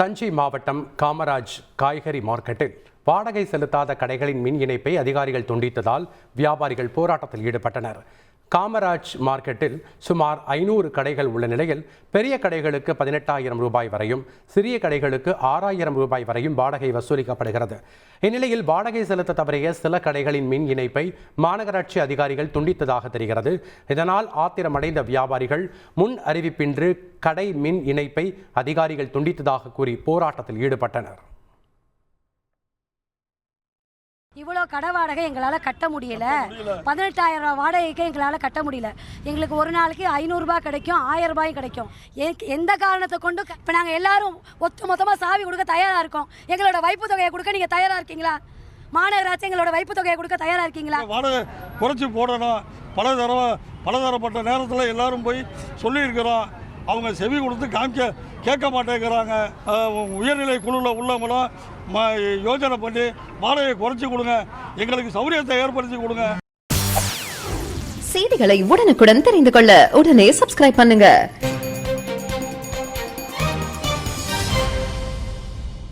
தஞ்சை மாவட்டம் காமராஜ் காய்கறி மார்க்கெட்டில் வாடகை செலுத்தாத கடைகளின் மின் இணைப்பை அதிகாரிகள் துண்டித்ததால் வியாபாரிகள் போராட்டத்தில் ஈடுபட்டனர். காமராஜ் மார்க்கெட்டில் சுமார் ஐநூறு கடைகள் உள்ள நிலையில் பெரிய கடைகளுக்கு பதினெட்டாயிரம் ரூபாய் வரையும் சிறிய கடைகளுக்கு ஆறாயிரம் ரூபாய் வரையும் வாடகை வசூலிக்கப்படுகிறது. இந்நிலையில் வாடகை செலுத்த தவறிய சில கடைகளின் மின் இணைப்பை மாநகராட்சி அதிகாரிகள் துண்டித்ததாக தெரிகிறது. இதனால் ஆத்திரமடைந்த வியாபாரிகள் முன் அறிவிப்பின்றி கடை மின் இணைப்பை அதிகாரிகள் துண்டித்ததாக கூறி போராட்டத்தில் ஈடுபட்டனர். இவ்வளோ கடை வாடகை எங்களால் கட்ட முடியல. பதினெட்டாயிரம் ரூபா வாடகைக்கு எங்களால் கட்ட முடியல. எங்களுக்கு ஒரு நாளைக்கு ஐநூறுரூபா கிடைக்கும் ஆயிரம் ரூபாயும் கிடைக்கும். எந்த காரணத்தை கொண்டு இப்போ நாங்கள் எல்லாரும் ஒத்து மொத்தமாக சாவி கொடுக்க தயாராக இருக்கோம். எங்களோட வைப்பு தொகையை கொடுக்க நீங்கள் தயாராக இருக்கீங்களா? மாநகராட்சி எங்களோட வைப்பு தொகையை கொடுக்க தயாராக இருக்கீங்களா? வாடகை குறைச்சி போடணும். பல தடவை பலதரப்பட்ட நேரத்தில் எல்லாரும் போய் சொல்லியிருக்கிறோம். அவங்க செவி கொடுத்து காமிக்க கேட்க மாட்டேங்கிறாங்க. உயர்நிலை குழுவில் உள்ளவங்களும் ம பண்ணி வாடகையை குறைச்சி கொடுங்க. எங்களுக்கு சௌரியத்தை ஏற்படுத்தி கொடுங்க. செய்திகளை உடனுக்குடன் தெரிந்து கொள்ள உடனே சப்ஸ்கிரைப் பண்ணுங்க.